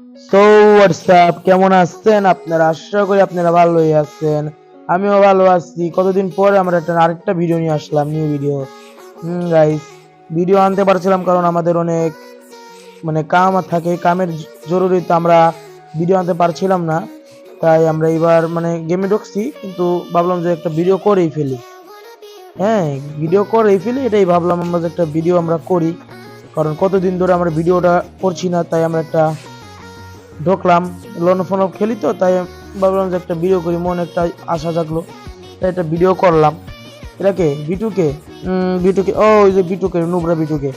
So WhatsApp কেমন আছেন আপনারা? আশা করি আপনারা ভালোই আছেন। আমিও ভালো আছি। কতদিন পরে আমরা একটা আরেকটা ভিডিও নিয়ে আসলাম নিউ ভিডিও হুম গাইস ভিডিও আনতে পারছিলাম কারণ আমাদের অনেক মানে কাম থাকে। কামের জ- জরুরিতে আমরা ভিডিও আনতে পারছিলাম না। তাই আমরা এবার মানে গেমে ঢুকছি, কিন্তু ভাবলাম যে একটা ভিডিও করেই ফেলি। হ্যাঁ ভিডিও করেই ফেলি, এটাই ভাবলাম আমরা যে একটা ভিডিও আমরা করি। কারণ কতদিন ধরে আমরা ভিডিওটা করছি না, তাই আমরা একটা ঢুকলাম, লোন ফোন খেলি তো, তাই ভাবলাম যে একটা ভিডিও করি, মনে একটা আশা জাগলো। তাই একটা ভিডিও করলাম। এটাকে বিটুকে বিটুকে ও, ওই যে বিটুকে নুবরা বিটুকে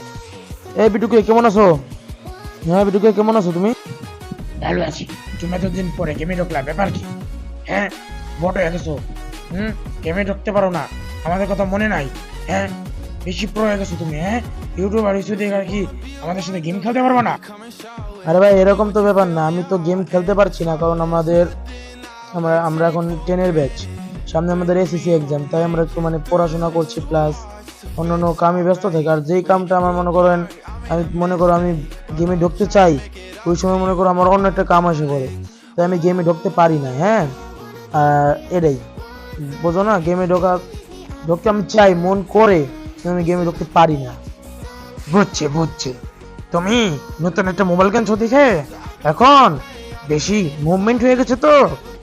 এই বিটুকে কেমন আছো? হ্যাঁ বিটুকে কেমন আছো তুমি? ভালো আছি। তুমি এতদিন পরে গেমে ঢুকলা? ব্যাপার কি? হ্যাঁ বড় হয়ে গেছো। হুম গেমে ঢুকতে পারো না? আমাদের কথা মনে নাই। হ্যাঁ বেশি প্রো হয়ে গেছো তুমি হ্যাঁ? ইউটিউবার হিসেবে দেখে কি আমাদের সাথে গেম খেলতে পারব না? আরে ভাই, এরকম তো ব্যাপার না। আমি তো গেম খেলতে পারছি না, কারণ আমাদের আমরা আমরা এখন টেনের ব্যাচ সামনে আমাদের এসএসসি এক্সাম তাই আমরা একটু মানে পড়াশোনা করছি প্লাস অন্যান্য কামে ব্যস্ত থাকি। আর যেই কামটা আমার মনে করেন, আমি মনে করো আমি গেমে ঢুকতে চাই, ওই সময় মনে করো আমার অন্য একটা কাম আসে পড়ে। তাই আমি গেমে ঢুকতে পারি না হ্যাঁ? এটাই। বোঝো না গেমে ঢোকা ঢুকতে আমি চাই, মন করে আমি গেমে ঢুকতে পারি না। বুঝছে বুঝছে। তুমি নতুন একটা মোবাইল গেম দেখে এখন বেশি মুভমেন্ট হয়ে গেছে তো।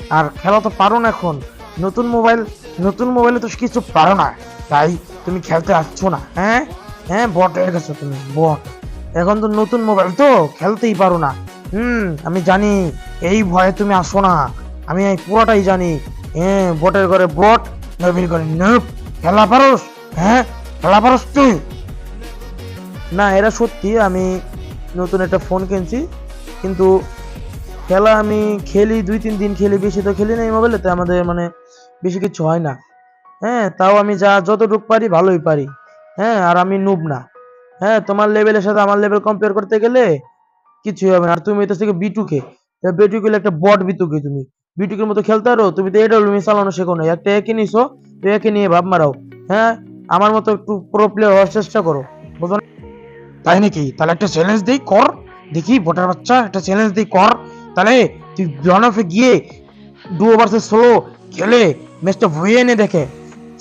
আর খেলা তো পারো না এখন। নতুন মোবাইল নতুন মোবাইলে তো কিছু পারো না। তাই তুমি খেলতে আসছো না হ্যাঁ? হ্যাঁ বট হয়ে গেছো তুমি বট এখন তো নতুন মোবাইল তো, খেলতেই পারো না। হুম, আমি জানি, এই ভয়ে তুমি আসো না। আমি পুরোটাই জানি। হ্যাঁ বটের ঘরে বট নবীর ঘরে নব খেলা পারোস হ্যাঁ? খেলা পারোস তুই? না, এরা সত্যি, আমি নতুন একটা ফোন কিনছি, কিন্তু খেলা আমি খেলি, দুই, তিন দিন খেলি, বেশি তো খেলি না এই মোবাইলেতে আমাদের মানে বেশি কিছু হয় না। হ্যাঁ তাও আমি যা যতটুকু পারি, ভালোই পারি। হ্যাঁ আর আমি নুব না। হ্যাঁ তোমার লেভেলের সাথে আমার লেভেল কম্পেয়ার করতে গেলে কিছুই হবে না। আর তুমি তো থেকে বিটুকে বিটুকে একটা বট বিটুকে তুমি। বিটুকের মতো খেলতে পারো, তুমি তো এটা তুমি চালানো শেখো না একটা একে নিছো তো একে নিয়ে ভাব মারাও। হ্যাঁ আমার মতো একটু প্রো প্লেয়ার হওয়ার চেষ্টা করো। তাই নাকি? তাহলে একটা চ্যালেঞ্জ দিই, কর। দেখি ভোটার বাচ্চা, একটা চ্যালেঞ্জ দিই, কর। তাহলে তুই জনফে গিয়ে ডু ভার্সেস সোলো খেলে ম্যাচটা ভুয়ে এনে দেখে।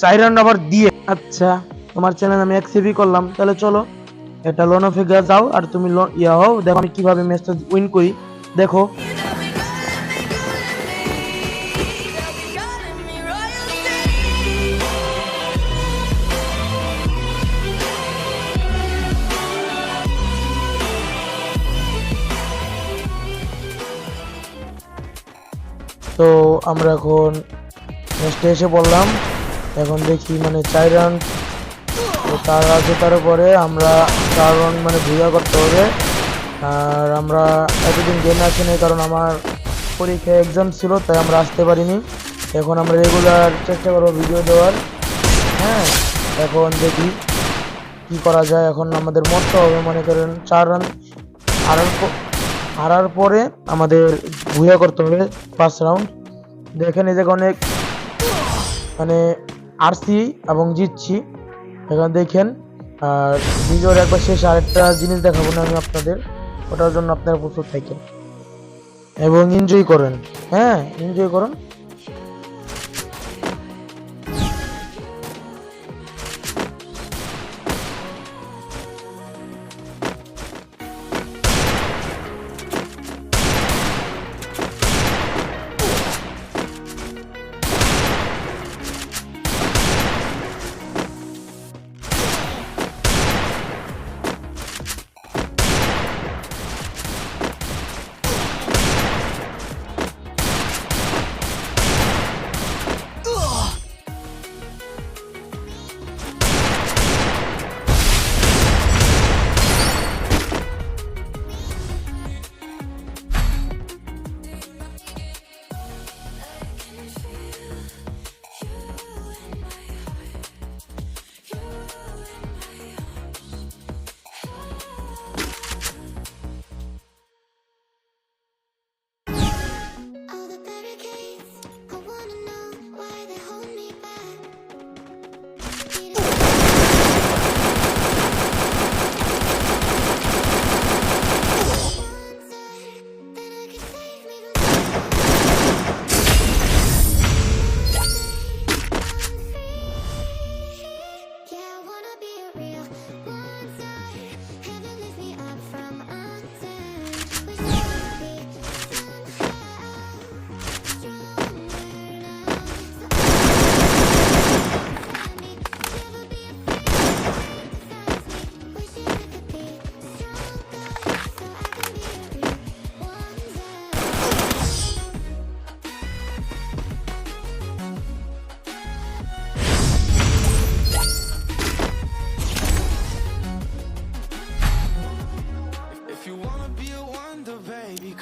চার রান ওভার দিয়ে। আচ্ছা তোমার চ্যানেল আমি অ্যাকসেপ্টই করলাম। তাহলে চলো, একটা লোন অফে যাও, আর তুমি ইয়া হও, দেখো আমি কীভাবে ম্যাচটা উইন করি। দেখো। তো আমরা এখন ম্যাচটা এসে বললাম এখন দেখি মানে চার রান তো তার আগে তার পরে আমরা চার রান মানে ভুয়া করতে হবে। আর আমরা এতদিন গেমে আসি নাই কারণ আমার পরীক্ষা এক্সাম ছিল, তাই আমরা আসতে পারিনি। এখন আমরা রেগুলার চেষ্টা করব ভিডিও দেওয়ার। হ্যাঁ এখন দেখি কি করা যায়। এখন আমাদের মরতে হবে, মনে করেন চার রান প- হারার পরে আমাদের ভুয়া করতে হবে ফার্স্ট রাউন্ড দেখেন জায়গায় অনেক মানে আরসি এবং জিতছি। এখন দেখেন, আর ভিডিওর একবার শেষ আরেকটা জিনিস দেখাবো না আমি আপনাদের। ওটার জন্য আপনারা প্রস্তুত থাকেন। এবং এনজয় করেন। হ্যাঁ এনজয় করুন।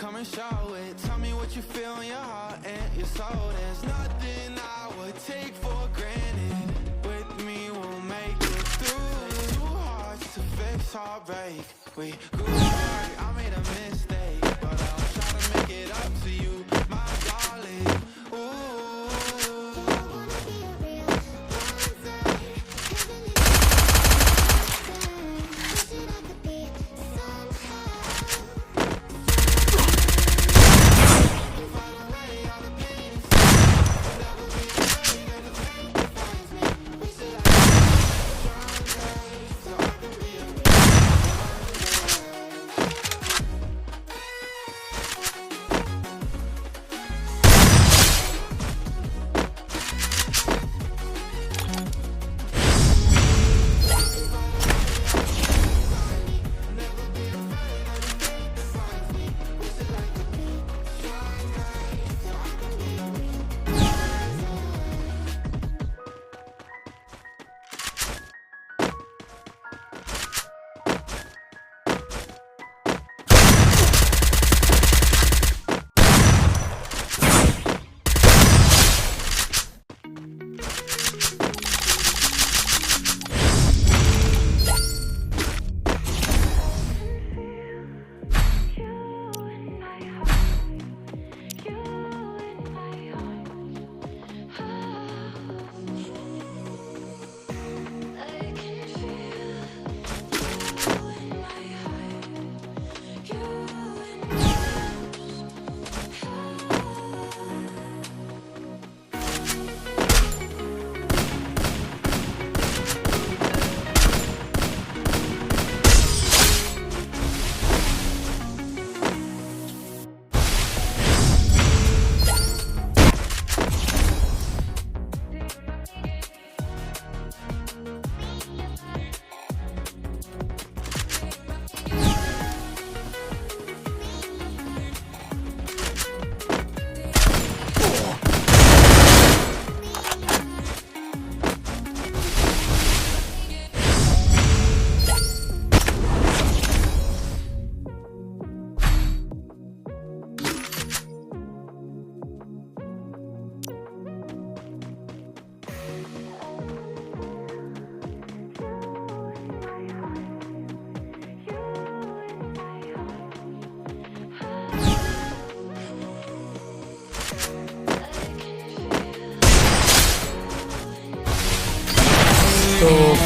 Come and show it. Tell me what you feel in your heart and your soul. There's nothing I would take for granted. With me, we'll make it through. Two hearts to fix heartbreak. We grew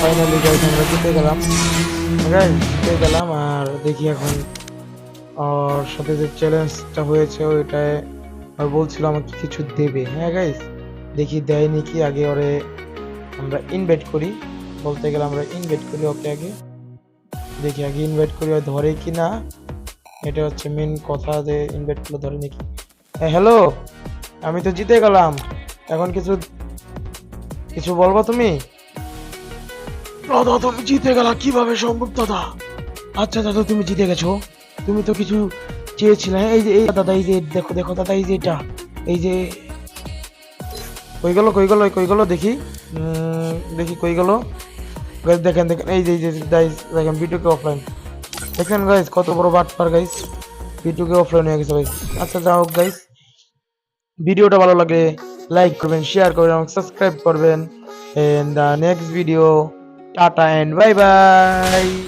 finally guys আমরা জিতে গেলাম। Guys জিতে গেলাম আর দেখি এখন আর সাথে যে চ্যালেঞ্জটা হয়েছে, ওইটায় আর বলছিল আমাকে কিছু দেবে। হ্যাঁ গাইস দেখি দেয় নাকি আগে ওরে আমরা ইনভাইট করি। বলতে গেলে আমরা ইনভাইট করি ওকে আগে। দেখি আগে ইনভাইট করি, ও ধরে কি না এটা হচ্ছে মেন কথা যে ইনভাইট করলে ধরে নাকি। হ্যাঁ হ্যালো আমি তো জিতে গেলাম। এখন কিছু কিছু বলব তুমি? দাদা তুমি জিতে গেলা। কীভাবে সম্ভব দাদা? আচ্ছা দাদা তুমি জিতে গেছো। তুমি তো কিছু চেয়েছিলে। এই যে এই দাদা এই যে দেখো দেখো দাদা এই যে এটা। এই যে কই গেল কই গেল কই গেল দেখি। দেখি কই গেল। Guys, দেখেন দেখেন এই যে এই যে গাইস দেখেন ভিডিওকে অফলাইন দেখেন গাইস কত বড় বাট পার গাইস ভিডিওকে অফলাইন হয়ে গেছে গাইস আচ্ছা যা হোক গাইস ভিডিওটা ভালো লাগে লাইক করবেন শেয়ার করবেন এবং সাবস্ক্রাইব করবেন। And the next video Tata and bye bye.